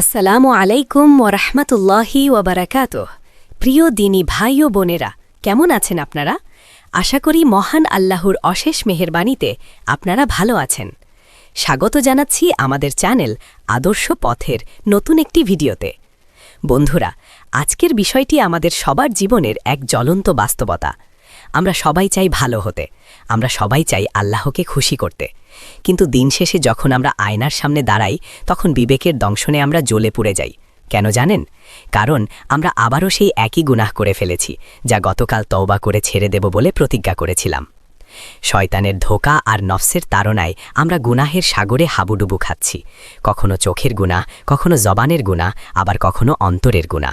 আসসালামু আলাইকুম ওরহমতুল্লাহি ওবরাকাত প্রিয় দিনী ভাই ও বোনেরা, কেমন আছেন আপনারা? আশা করি মহান আল্লাহর অশেষ মেহেরবাণীতে আপনারা ভালো আছেন। স্বাগত জানাচ্ছি আমাদের চ্যানেল আদর্শ পথের নতুন একটি ভিডিওতে। বন্ধুরা, আজকের বিষয়টি আমাদের সবার জীবনের এক জ্বলন্ত বাস্তবতা। আমরা সবাই চাই ভালো হতে, আমরা সবাই চাই আল্লাহকে খুশি করতে। কিন্তু দিন শেষে যখন আমরা আয়নার সামনে দাঁড়াই, তখন বিবেকের দংশনে আমরা জ্বলে পুড়ে যাই। কেন জানেন? কারণ আমরা আবারও সেই একই গুনাহ করে ফেলেছি, যা গতকাল তওবা করে ছেড়ে দেব বলে প্রতিজ্ঞা করেছিলাম। শয়তানের ধোকা আর নফসের তাড়নায় আমরা গুনাহের সাগরে হাবুডুবু খাচ্ছি। কখনো চোখের গুণা কখনো জবানের গুণা আবার কখনো অন্তরের গুণা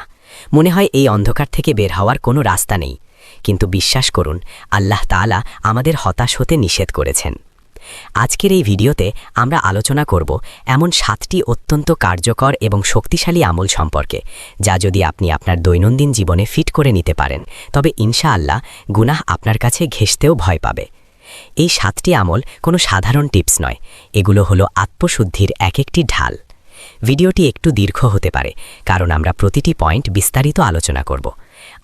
মনে হয় এই অন্ধকার থেকে বের হওয়ার কোনো রাস্তা নেই। কিন্তু বিশ্বাস করুন, আল্লাহ তাআলা আমাদের হতাশ হতে নিষেধ করেছেন। আজকের এই ভিডিওতে আমরা আলোচনা করব এমন সাতটি অত্যন্ত কার্যকর এবং শক্তিশালী আমল সম্পর্কে, যা যদি আপনি আপনার দৈনন্দিন জীবনে ফিট করে নিতে পারেন, তবে ইনশাআল্লাহ গুনাহ আপনার কাছে ঘেসতেও ভয় পাবে। এই সাতটি আমল কোনো সাধারণ টিপস নয়, এগুলো হলো আত্মশুদ্ধির এক একটি ঢাল। ভিডিওটি একটু দীর্ঘ হতে পারে, কারণ আমরা প্রতিটি পয়েন্ট বিস্তারিত আলোচনা করব।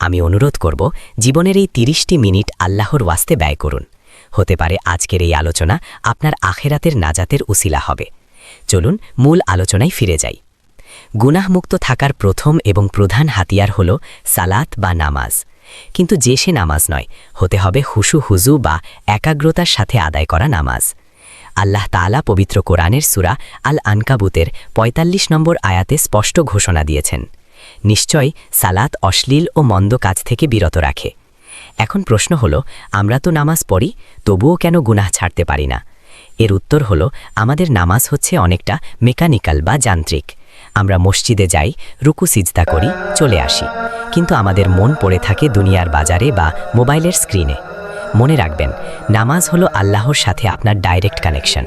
আমি অনুরোধ করব, জীবনের এই তিরিশটি মিনিট আল্লাহর ওয়াস্তে ব্যয় করুন। হতে পারে আজকের এই আলোচনা আপনার আখেরাতের নাজাতের উসিলা হবে। চলুন মূল আলোচনায় ফিরে যাই। গুনাহমুক্ত থাকার প্রথম এবং প্রধান হাতিয়ার হল সালাত বা নামাজ। কিন্তু যে সে নামাজ নয়, হতে হবে হুসু হুজু বা একাগ্রতার সাথে আদায় করা নামাজ। আল্লাহ তাআলা পবিত্র কোরআনের সুরা আল আনকাবুতের ৪৫ নম্বর আয়াতে স্পষ্ট ঘোষণা দিয়েছেন। নিশ্চয় সালাত অশ্লীল ও মন্দ কাজ থেকে বিরত রাখে। এখন প্রশ্ন হলো, আমরা তো নামাজ পড়ি, তবুও কেন গুনাহ ছাড়তে পারি না? এর উত্তর হলো, আমাদের নামাজ হচ্ছে অনেকটা মেকানিক্যাল বা যান্ত্রিক। আমরা মসজিদে যাই, রুকু সিজদা করি, চলে আসি। কিন্তু আমাদের মন পড়ে থাকে দুনিয়ার বাজারে বা মোবাইলের স্ক্রিনে। মনে রাখবেন, নামাজ হলো আল্লাহর সাথে আপনার ডাইরেক্ট কানেকশন।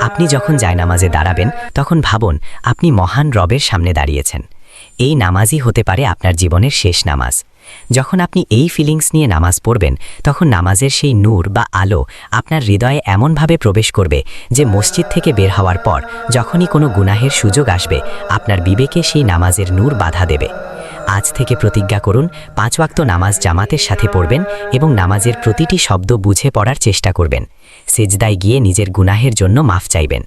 আপনি যখন যায় নামাজে দাঁড়াবেন, তখন ভাবুন, আপনি মহান রবের সামনে দাঁড়িয়েছেন। এই নামাজই হতে পারে আপনার জীবনের শেষ নামাজ। যখন আপনি এই ফিলিংস নিয়ে নামাজ পড়বেন, তখন নামাজের সেই নূর বা আলো আপনার হৃদয়ে এমনভাবে প্রবেশ করবে যে মসজিদ থেকে বের হওয়ার পর যখনই কোনো গুনাহের সুযোগ আসবে, আপনার বিবেকে সেই নামাজের নূর বাধা দেবে। আজ থেকে প্রতিজ্ঞা করুন, পাঁচ ওয়াক্ত নামাজ জামাতের সাথে পড়বেন এবং নামাজের প্রতিটি শব্দ বুঝে পড়ার চেষ্টা করবেন। সেজদায় গিয়ে নিজের গুনাহের জন্য মাফ চাইবেন।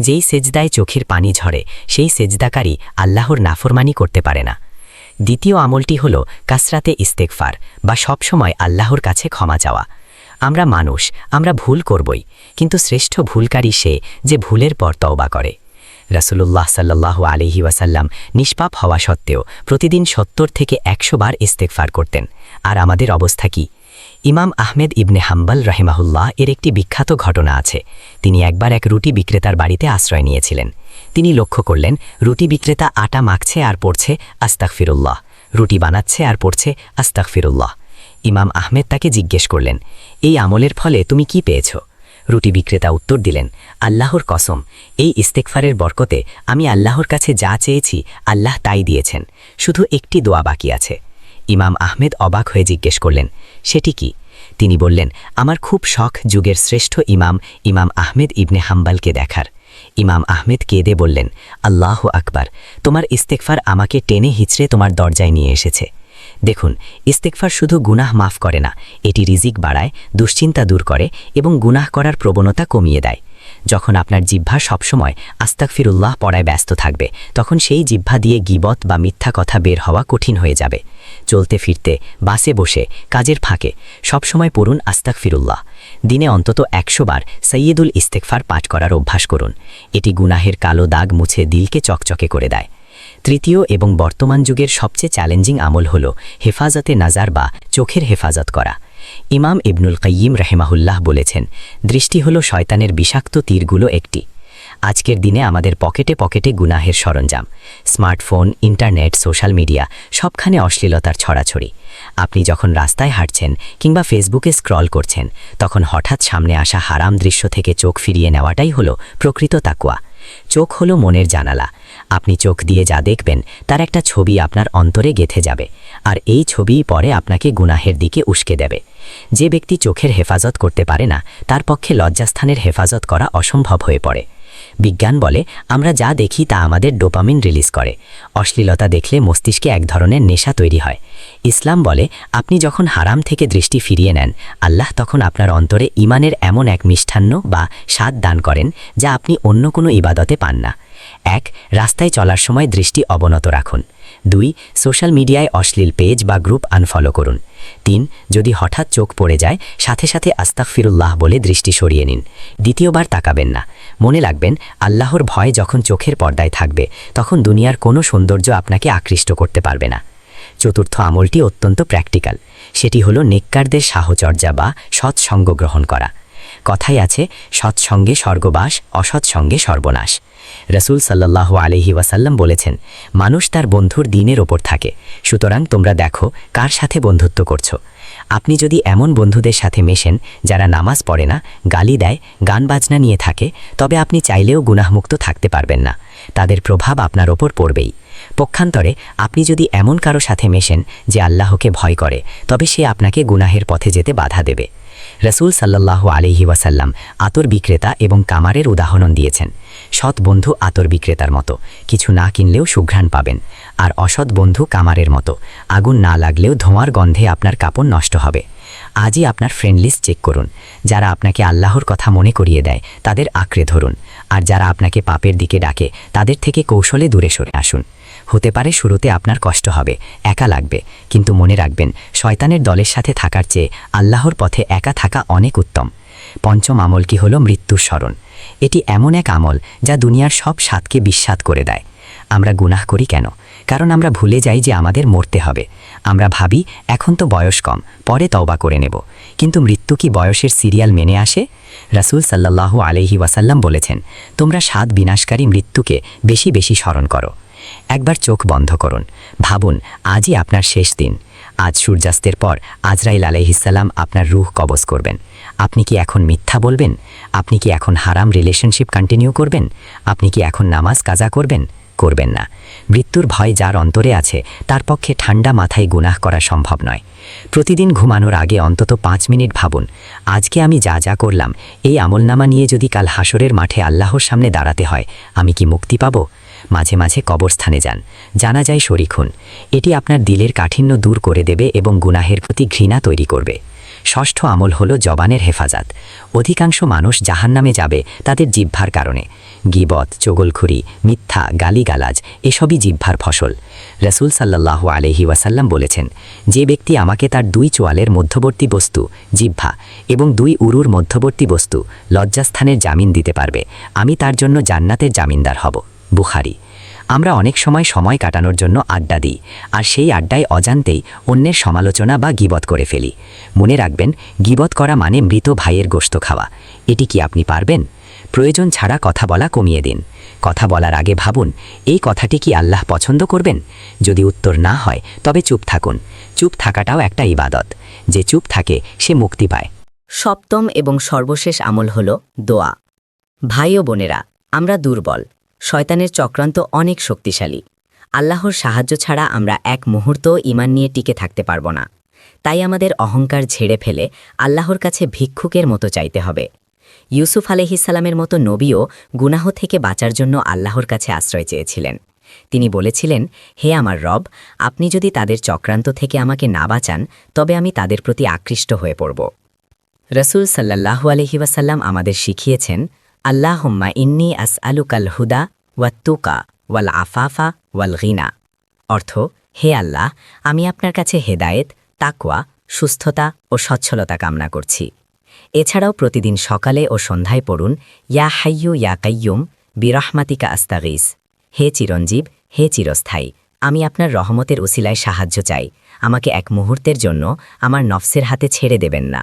যেই সেজদায় চোখের পানি ঝরে, সেই সেজদাকারী আল্লাহর নাফরমানি করতে পারে না। দ্বিতীয় আমলটি হল কাসরাতে ইস্তেকফার বা সবসময় আল্লাহর কাছে ক্ষমা চাওয়া। আমরা মানুষ, আমরা ভুল করবই, কিন্তু শ্রেষ্ঠ ভুলকারী সে যে ভুলের পর তওবা করে। রাসুলুল্লাহ সাল্লাহ আলিহি ওয়াসাল্লাম নিষ্পাপ হওয়া সত্ত্বেও প্রতিদিন সত্তর থেকে একশো বার ইস্তেকফার করতেন। আর আমাদের অবস্থা কি? ইমাম আহমেদ ইবনে হাম্বাল রহেমাহুল্লাহ এর একটি বিখ্যাত ঘটনা আছে। তিনি একবার এক রুটি বিক্রেতার বাড়িতে আশ্রয় নিয়েছিলেন। তিনি লক্ষ্য করলেন, রুটি বিক্রেতা আটা মাখছে আর পড়ছে আস্তাক ফিরুল্লাহ রুটি বানাচ্ছে আর পড়ছে আস্তাক ফিরুল্লাহ ইমাম আহমেদ তাকে জিজ্ঞেস করলেন, এই আমলের ফলে তুমি কি পেয়েছ? রুটি বিক্রেতা উত্তর দিলেন, আল্লাহর কসম, এই ইস্তেকফারের বরকতে আমি আল্লাহর কাছে যা চেয়েছি, আল্লাহ তাই দিয়েছেন। শুধু একটি দোয়া বাকি আছে। ইমাম আহমেদ অবাক হয়ে জিজ্ঞেস করলেন, সেটি কি? তিনি বললেন, আমার খুব শখ যুগের শ্রেষ্ঠ ইমাম ইমাম আহমেদ ইবনে হাম্বালকে দেখার। ইমাম আহমেদ কেঁদে বললেন, আল্লাহ আকবার, তোমার ইস্তেকফার আমাকে টেনে হিচড়ে তোমার দরজায় নিয়ে এসেছে। দেখুন ইস্তেকফার শুধু গুনাহ মাফ করে না, এটি রিজিক বাড়ায়, দুশ্চিন্তা দূর করে এবং গুনাহ করার প্রবণতা কমিয়ে দেয়। যখন আপনার জিহ্বা সবসময় আস্তাক ফিরুল্লাহ পড়ায় ব্যস্ত থাকবে, তখন সেই জিহ্বা দিয়ে গিবত বা মিথ্যা কথা বের হওয়া কঠিন হয়ে যাবে। চলতে ফিরতে, বাসে বসে, কাজের ফাঁকে, সবসময় পড়ুন আস্তাক ফিরুল্লাহ দিনে অন্তত একশো বার সৈয়দুল ইস্তেকফার পাঠ করার অভ্যাস করুন। এটি গুনাহের কালো দাগ মুছে দিলকে চকচকে করে দেয়। তৃতীয় এবং বর্তমান যুগের সবচেয়ে চ্যালেঞ্জিং আমল হল হেফাজতে নাজার বা চোখের হেফাজত করা। ইমাম ইবনুল কাইম রহেমাহুল্লাহ বলেছেন, দৃষ্টি হল শয়তানের বিষাক্ত তীরগুলো একটি। আজকের দিনে আমাদের পকেটে পকেটে গুনাহের সরঞ্জাম, স্মার্টফোন, ইন্টারনেট, সোশ্যাল মিডিয়া, সবখানে অশ্লীলতার ছড়াছড়ি। আপনি যখন রাস্তায় হাঁটছেন কিংবা ফেসবুকে স্ক্রল করছেন, তখন হঠাৎ সামনে আসা হারাম দৃশ্য থেকে চোখ ফিরিয়ে নেওয়াটাই হলো প্রকৃত তাকুয়া। চোখ হলো মনের জানালা। আপনি চোখ দিয়ে যা দেখবেন, তার একটা ছবি আপনার অন্তরে গেথে যাবে, আর এই ছবিই পরে আপনাকে গুনাহের দিকে উস্কে দেবে। যে ব্যক্তি চোখের হেফাজত করতে পারে না, তার পক্ষে লজ্জাস্থানের হেফাজত করা অসম্ভব হয়ে পড়ে। বিজ্ঞান বলে, আমরা যা দেখি তা আমাদের ডোপামিন রিলিজ করে। অশ্লীলতা দেখলে মস্তিষ্কে এক ধরনের নেশা তৈরি হয়। ইসলাম বলে, আপনি যখন হারাম থেকে দৃষ্টি ফিরিয়ে নেন, আল্লাহ তখন আপনার অন্তরে ইমানের এমন এক মিষ্টান্ন বা স্বাদ দান করেন যা আপনি অন্য কোনো ইবাদতে পান না। এক, রাস্তায় চলার সময় দৃষ্টি অবনত রাখুন। দুই, সোশ্যাল মিডিয়ায় অশ্লীল পেজ বা গ্রুপ আনফলো করুন। তিন, যদি হঠাৎ চোখ পড়ে যায়, সাথে সাথে আস্তাকফিরুল্লাহ বলে দৃষ্টি সরিয়ে নিন। দ্বিতীয়বার তাকাবেন না। মনে রাখবেন, আল্লাহর ভয় যখন চোখের পর্দায় থাকবে, তখন দুনিয়ার কোনো সৌন্দর্য আপনাকে আকৃষ্ট করতে পারবে না। চতুর্থ আমলটি অত্যন্ত প্র্যাকটিক্যাল সেটি হলো নেককারদের সাহচর্যা বা সৎসঙ্গ গ্রহণ করা। কথাই আছে, সৎসঙ্গে স্বর্গবাস, অসৎসঙ্গে সর্বনাশ। রসুল সাল্লাহ আলহি ওয়াসাল্লাম বলেছেন, মানুষ তার বন্ধুর দিনের ওপর থাকে। সুতরাং তোমরা দেখো কার সাথে বন্ধুত্ব করছ। আপনি যদি এমন বন্ধুদের সাথে মেশেন যারা নামাজ পড়ে না, গালি দেয়, গান বাজনা নিয়ে থাকে, তবে আপনি চাইলেও গুনাহমুক্ত থাকতে পারবেন না। তাদের প্রভাব আপনার ওপর পড়বেই। পক্ষান্তরে, আপনি যদি এমন কারও সাথে মেশেন যে আল্লাহকে ভয় করে, তবে সে আপনাকে গুনাহের পথে যেতে বাধা দেবে। রসুল সাল্লাহ আলিহি ওয়াসাল্লাম আতর বিক্রেতা এবং কামারের উদাহরণ দিয়েছেন। সৎ বন্ধু আতর বিক্রেতার মতো। কিছু না কিনলেও সুঘ্রাণ পাবেন। আর অসৎ বন্ধু কামারের মতো। আগুন না লাগলেও ধোঁয়ার গন্ধে আপনার কাপড় নষ্ট হবে। আজই আপনার ফ্রেন্ড লিস্ট চেক করুন। যারা আপনাকে আল্লাহর কথা মনে করিয়ে দেয়, তাদের আঁকড়ে ধরুন। আর যারা আপনাকে পাপের দিকে ডাকে, তাদের থেকে কৌশলে দূরে সরে আসুন। হতে পারে শুরুতে আপনার কষ্ট হবে, একা লাগবে। কিন্তু মনে রাখবেন, শয়তানের দলের সাথে থাকার চেয়ে আল্লাহর পথে একা থাকা অনেক উত্তম। পঞ্চম আমল কি হল? মৃত্যুর স্মরণ। এটি এমন এক আমল যা দুনিয়ার সব স্বাদকে বিস্বাদ করে দেয়। আমরা গুনাহ করি কেন? কারণ আমরা ভুলে যাই যে আমাদের মরতে হবে। আমরা ভাবি, এখন তো বয়স কম, পরে তওবা করে নেব। কিন্তু মৃত্যু কি বয়সের সিরিয়াল মেনে আসে? রাসুল সাল্লাহু আলহি ওয়াসাল্লাম বলেছেন, তোমরা স্বাদ বিনাশকারী মৃত্যুকে বেশি বেশি স্মরণ করো। একবার চোখ বন্ধ করুন। ভাবুন, আজই আপনার শেষ দিন। আজ সূর্যাস্তের পর আজরাইল আলাইহিসাল্লাম আপনার রুহ কবজ করবেন। আপনি কি এখন মিথ্যা বলবেন? আপনি কি এখন হারাম রিলেশনশিপ কন্টিনিউ করবেন? আপনি কি এখন নামাজ কাজা করবেন? করবেন না। মৃত্যুর ভয় যার অন্তরে আছে, তার পক্ষে ঠান্ডা মাথায় গুনাহ করা সম্ভব নয়। প্রতিদিন ঘুমানোর আগে অন্তত পাঁচ মিনিট ভাবুন, আজকে আমি যা যা করলাম, এই আমলনামা নিয়ে যদি কাল হাসরের মাঠে আল্লাহর সামনে দাঁড়াতে হয়, আমি কি মুক্তি পাব? মাঝে মাঝে কবরস্থানে যান। জানা যায় শরিক এটি আপনার দিলের কাঠিন্য দূর করে দেবে এবং গুনাহের প্রতি ঘৃণা তৈরি করবে। ষষ্ঠ আমল হল জবানের হেফাজত। অধিকাংশ মানুষ জাহান্নামে যাবে তাদের জিহ্বার কারণে। গিবত, চগলখুরি, মিথ্যা, গালিগালাজ, এসবই জিহ্বার ফসল। রসুল সাল্লাহ আলহি ওয়াসাল্লাম বলেছেন, যে ব্যক্তি আমাকে তার দুই চোয়ালের মধ্যবর্তী বস্তু, জিহ্বা, এবং দুই উরুর মধ্যবর্তী বস্তু, লজ্জাস্থানের জামিন দিতে পারবে, আমি তার জন্য জান্নাতের জামিনদার হব। বুখারি। আমরা অনেক সময় সময় কাটানোর জন্য আড্ডা দিই, আর সেই আড্ডায় অজান্তেই অন্যের সমালোচনা বা গিবত করে ফেলি। মনে রাখবেন, গিবত করা মানে মৃত ভাইয়ের গোস্ত খাওয়া। এটি কি আপনি পারবেন? প্রয়োজন ছাড়া কথা বলা কমিয়ে দিন। কথা বলার আগে ভাবুন, এই কথাটি কি আল্লাহ পছন্দ করবেন? যদি উত্তর না হয়, তবে চুপ থাকুন। চুপ থাকাটাও একটা ইবাদত। যে চুপ থাকে, সে মুক্তি পায়। সপ্তম এবং সর্বশেষ আমল হল দোয়া। ভাই ও বোনেরা, আমরা দুর্বল। শয়তানের চক্রান্ত অনেক শক্তিশালী। আল্লাহর সাহায্য ছাড়া আমরা এক মুহূর্ত ইমান নিয়ে টিকে থাকতে পারব না। তাই আমাদের অহংকার ঝেড়ে ফেলে আল্লাহর কাছে ভিক্ষুকের মতো চাইতে হবে। ইউসুফ আলহিসাল্লামের মতো নবীও গুনাহ থেকে বাঁচার জন্য আল্লাহর কাছে আশ্রয় চেয়েছিলেন। তিনি বলেছিলেন, হে আমার রব, আপনি যদি তাদের চক্রান্ত থেকে আমাকে না বাঁচান, তবে আমি তাদের প্রতি আকৃষ্ট হয়ে পড়ব। রসুল সাল্লাহু আলহিবাসাল্লাম আমাদের শিখিয়েছেন, আল্লাহম্মা ইন্নি আস আলুকাল হুদা ওয়াত্তুকা ওয়াল আফাফা ওয়াল গিনা অর্থ, হে আল্লাহ, আমি আপনার কাছে হেদায়েত, তাকওয়া, সুস্থতা ও সচ্ছলতা কামনা করছি। এছাড়াও প্রতিদিন সকালে ও সন্ধ্যায় পড়ুন, ইয়া হাইয়ু ইয়া কাইয়ুম বিরহমাতিকা আস্তাগিস। হে চিরঞ্জীব, হে চিরস্থায়ী, আমি আপনার রহমতের উসিলায় সাহায্য চাই। আমাকে এক মুহূর্তের জন্য আমার নফসের হাতে ছেড়ে দেবেন না।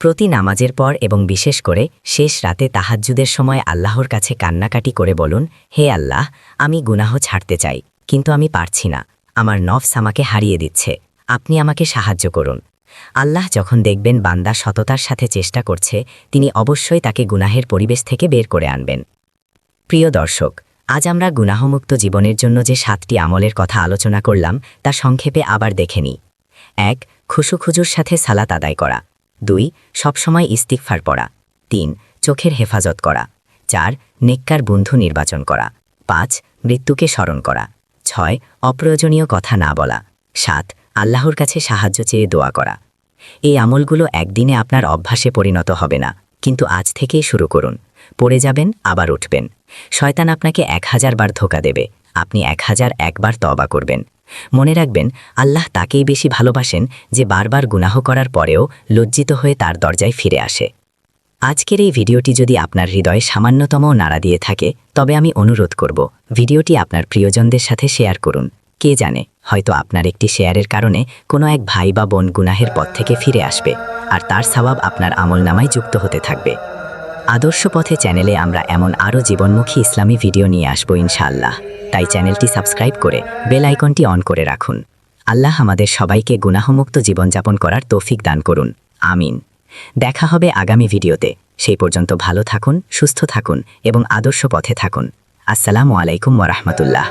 প্রতি নামাজের পর এবং বিশেষ করে শেষ রাতে তাহাজ্জুদের সময় আল্লাহর কাছে কান্নাকাটি করে বলুন, হে আল্লাহ, আমি গুনাহ ছাড়তে চাই, কিন্তু আমি পারছি না। আমার নফস আমাকে হারিয়ে দিচ্ছে। আপনি আমাকে সাহায্য করুন। আল্লাহ যখন দেখবেন বান্দা সততার সাথে চেষ্টা করছে, তিনি অবশ্যই তাকে গুনাহের পরিবেশ থেকে বের করে আনবেন। প্রিয় দর্শক, আজ আমরা গুনাহমুক্ত জীবনের জন্য যে সাতটি আমলের কথা আলোচনা করলাম, তা সংক্ষেপে আবার দেখে নিই। এক, খুশুখুজুর সাথে সালাত আদায় করা। দুই, সবসময় ইস্তিকফার পড়া। তিন, চোখের হেফাজত করা। চার, নেককার বন্ধু নির্বাচন করা। পাঁচ, মৃত্যুকে স্মরণ করা। ছয়, অপ্রয়োজনীয় কথা না বলা। সাত, আল্লাহর কাছে সাহায্য চেয়ে দোয়া করা। এই আমলগুলো একদিনে আপনার অভ্যাসে পরিণত হবে না, কিন্তু আজ থেকেই শুরু করুন। পড়ে যাবেন, আবার উঠবেন। শয়তান আপনাকে এক হাজার বার ধোকা দেবে। আপনি এক হাজার একবার তবা করবেন। মনে রাখবেন, আল্লাহ তাকেই বেশি ভালোবাসেন যে বারবার গুনাহ করার পরেও লজ্জিত হয়ে তার দরজায় ফিরে আসে। আজকের এই ভিডিওটি যদি আপনার হৃদয়ে সামান্যতম নাড়া দিয়ে থাকে, তবে আমি অনুরোধ করব, ভিডিওটি আপনার প্রিয়জনদের সাথে শেয়ার করুন। কে জানে, হয়তো আপনার একটি শেয়ারের কারণে কোনো এক ভাই বা বোন গুনাহের পথ থেকে ফিরে আসবে, আর তার স্বভাব আপনার আমলনামায় যুক্ত হতে থাকবে। আদর্শ পথে চ্যানেলে আমরা এমন আরও জীবনমুখী ইসলামী ভিডিও নিয়ে আসব ইনশাআল্লাহ। তাই চ্যানেলটি সাবস্ক্রাইব করে বেল আইকনটি অন করে রাখুন। আল্লাহ আমাদের সবাইকে গুনাহমুক্ত জীবনযাপন করার তৌফিক দান করুন। আমিন। দেখা হবে আগামী ভিডিওতে। সেই পর্যন্ত ভালো থাকুন, সুস্থ থাকুন এবং আদর্শ পথে থাকুন। আসসালামু আলাইকুম ওরহমতুল্লাহ